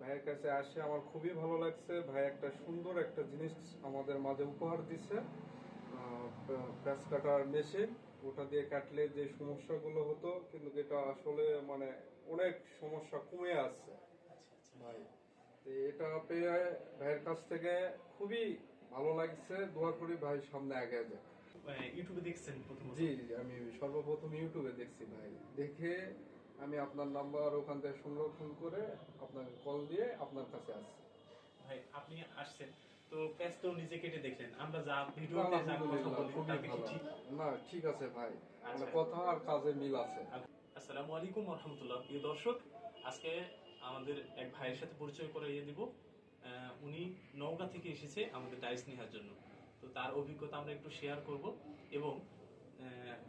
ভাইয়ের কাছে আসে আমার খুবই ভালো লাগছে। ভাই একটা সুন্দর একটা জিনিস আমাদের মাঝে উপহার দিচ্ছে প্যাঁচ কাটার মেশিন ওটা দিয়ে কাটলে যে সমস্যাগুলো হতো কিন্তু এটা আসলে মানে অনেক সমস্যা কমে আসছে। ভাই তো এটা পেয়ে ভাইয়ের কাছ থেকে খুবই ভালো লাগছে। দোয়া করি ভাই সামনে আগে আহ, ইউটিউবে দেখছেন প্রথমত? জি জি, আমি সর্বপ্রথম ইউটিউবে দেখছি ভাই। দেখে আমি আপনার নাম্বার ওখান থেকে সংরক্ষণ করে আপনাকে কল দিয়ে আপনার কাছে আসছি। ভাই আপনি আসছেন। তো তো নিজে কেটে দেখলেন। আমরা যা ভিডিওতে যা কথা বলি খুবই তাতে কি ঠিক? না ঠিক আছে ভাই। মানে আচ্ছা। কথা আর কাজে মিল আছে। আসসালামু আলাইকুম রহমতুল্লাহ। প্রিয় দর্শক আজকে আমাদের এক ভাইয়ের সাথে পরিচয় করাইয়ে দিব। উনি নওগাঁ থেকে এসেছে আমাদের ডাইস নেওয়ার জন্য। তো তার অভিজ্ঞতা আমরা একটু শেয়ার করব এবং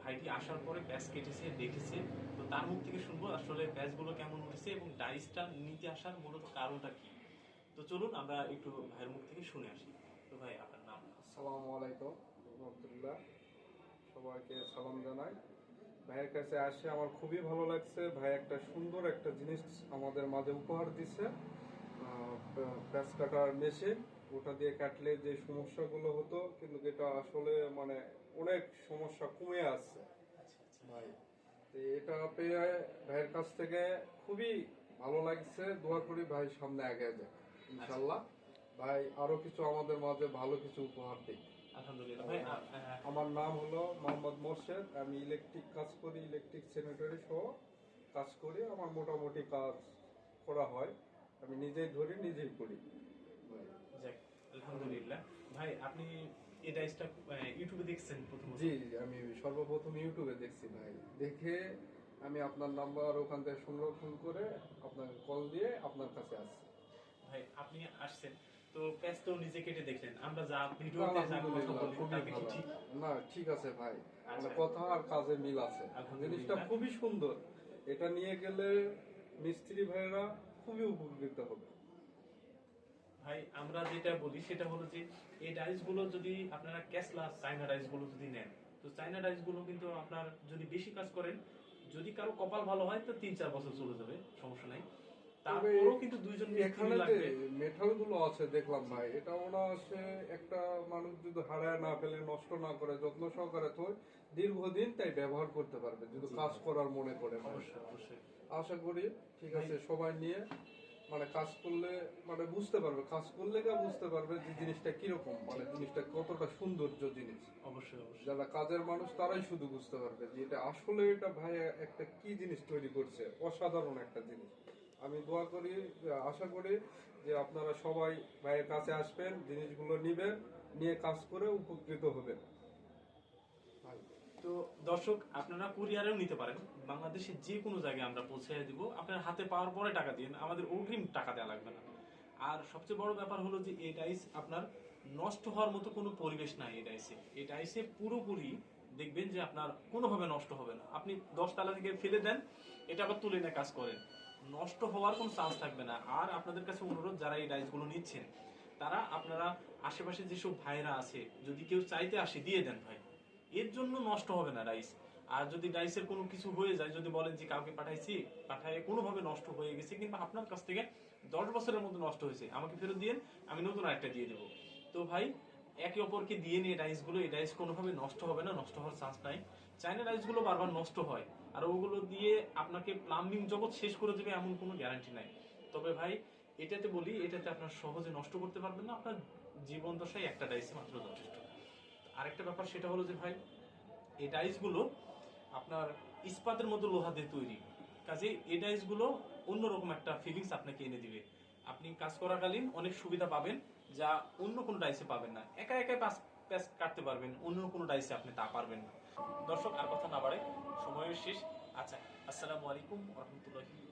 ভাইটি আসার পরে প্যাচ কেটেছে, দেখেছে। তো তার মুখ থেকে শুনব আসলে প্যাচগুলো কেমন উঠেছে এবং ডাইসটা নিতে আসার মূলত কারণটা কি। তো চলুন আমরা একটু ভাইয়ের মুখ থেকে শুনে আসি। তো ভাই, আপনার নাম? আসসালামু আলাইকুম, রহমতুল্লাহ। সবাইকে সালাম জানাই। ভাইয়ের কাছে আসে, আমার খুবই ভালো লাগছে। ভাই একটা সুন্দর একটা জিনিস আমাদের মাঝে উপহার দিচ্ছে প্যাঁচ কাটার মেশিন ওটা দিয়ে কাটলে যে সমস্যাগুলো হতো, কিন্তু এটা আসলে মানে অনেক সমস্যা কমে আসছে। ভাই এটা পেয়ে ভাইয়ের কাছ থেকে খুবই ভালো লাগছে। দোয়া করি ভাই সামনে আগে যায় ইনশাল্লাহ ভাই আরও কিছু আমাদের মাঝে ভালো কিছু উপহার আ- আমার নাম হলো মোহাম্মদ মোর্শেদ। আমি ইলেকট্রিক কাজ করি ইলেকট্রিক স্যানিটারি সহ কাজ করি। আমার মোটামুটি কাজ করা হয়। আমি নিজেই ধরি নিজেই করি। আলহামদুলিল্লাহ। ভাই আপনি এই ডাইসটা ইউটিউবে দেখছেন প্রথমত? জি আমি সর্বপ্রথম ইউটিউবে দেখছি ভাই। দেখে আমি আপনার নাম্বার ওখান থেকে সংরক্ষণ করে আপনাকে কল দিয়ে আপনার কাছে আসছি। ভাই আপনি আসছেন। তো প্যাচ তো নিজে কেটে দেখলেন। আমরা যা ভিডিওতে যা কথা বলি খুবই কি ঠিক? না ঠিক আছে ভাই। মানে আচ্ছা। কথা আর কাজে মিল আছে। জিনিসটা খুবই সুন্দর। এটা নিয়ে গেলে মিস্ত্রি ভাইরা খুবই উপকৃত হবে। ভাই আমরা যেটা বলি সেটা হলো যে এই ডাইসগুলো যদি আপনারা ক্যাশলাস চাইনা ডাইসগুলো যদি নেন তো চাইনা ডাইসগুলো কিন্তু আপনার যদি বেশি কাজ করেন যদি কারও কপাল ভালো হয় তো তিন চার বছর চলে যাবে সমস্যা নাই। তারপরেও কিন্তু দুইজন এখানে যে মেটালগুলো আছে দেখলাম ভাই এটা ওনা সে একটা মানুষ যদি হারায় না ফেলে নষ্ট না করে যত্ন সহকারে তো দীর্ঘদিন তাই ব্যবহার করতে পারবে যদি কাজ করার মনে করে। অবশ্যই অবশ্যই। আশা করি ঠিক আছে সবাই নিয়ে মানে কাজ করলে মানে বুঝতে পারবে কাজ করলে কে বুঝতে পারবে যে জিনিসটা কীরকম মানে জিনিসটা কতটা সৌন্দর্য জিনিস। অবশ্যই অবশ্যই। যারা কাজের মানুষ তারাই শুধু বুঝতে পারবে যে এটা আসলে এটা ভাই একটা কি জিনিস তৈরি করছে অসাধারণ একটা জিনিস। আমি দোয়া করি আশা করি যে আপনারা সবাই ভাইয়ের কাছে আসবেন জিনিসগুলো নিবেন নিয়ে কাজ করে উপকৃত হবেন। তো দর্শক, আপনারা কুরিয়ারেও নিতে পারেন। বাংলাদেশের যে কোনো জায়গায় আমরা পৌঁছে দিব। আপনার হাতে পাওয়ার পরে টাকা দিন আমাদের অগ্রিম টাকা দেওয়া লাগবে না। আর সবচেয়ে বড় ব্যাপার হলো যে, এই ডাইস আপনার নষ্ট হওয়ার মতো কোনো পরিবেশ নাই এই ডাইসে। এই ডাইসে পুরোপুরি দেখবেন যে আপনার কোনোভাবে নষ্ট হবে না। আপনি দশ তালা থেকে ফেলে দেন, এটা আবার তুলে নিয়ে কাজ করেন। নষ্ট হওয়ার কোনো চান্স থাকবে না। আর আপনাদের কাছে অনুরোধ, যারা এই ডাইসগুলো নিচ্ছেন, তারা আপনারা আশেপাশে যেসব ভাইরা আছে, যদি কেউ চাইতে আসে, দিয়ে দেন ভাই। এর জন্য নষ্ট হবে না রাইস আর যদি ডাইসের কোনো কিছু হয়ে যায়, যদি বলেন যে কাউকে পাঠাইছি, পাঠায় কোনোভাবে নষ্ট হয়ে গেছে কিংবা আপনার কাছ থেকে দশ বছরের মধ্যে নষ্ট হয়েছে, আমাকে ফেরত দিয়ে আমি নতুন আরেকটা দিয়ে দেবো। তো ভাই, একে অপরকে দিয়ে নিয়ে রাইসগুলো এই রাইস কোনোভাবে নষ্ট হবে না, নষ্ট হওয়ার চান্স নাই। চাইনা রাইসগুলো বারবার নষ্ট হয়, আর ওগুলো দিয়ে আপনাকে প্লাম্বিং জগৎ শেষ করে দেবে এমন কোনো গ্যারান্টি নাই। তবে ভাই, এটাতে বলি, এটাতে আপনার সহজে নষ্ট করতে পারবেন না, আপনার জীবন দশায় একটা ডাইসে মাত্র যথেষ্ট। আরেকটা ব্যাপার সেটা হলো যে ভাই, এই ডাইসগুলো আপনার ইস্পাতের মতো লোহা দিয়ে তৈরি। কাজে এই ডাইসগুলো অন্যরকম একটা ফিলিংস আপনাকে এনে দিবে। আপনি কাজ করাকালীন অনেক সুবিধা পাবেন যা অন্য কোনো ডাইসে পাবেন না। একা একাই পাস, প্যাস কাটতে পারবেন, অন্য কোনো ডাইসে আপনি তা পারবেন না। দর্শক, আর কথা না বাড়ে সময়ের শেষ। আচ্ছা আসসালামু আলাইকুম রহমতুল্লাহি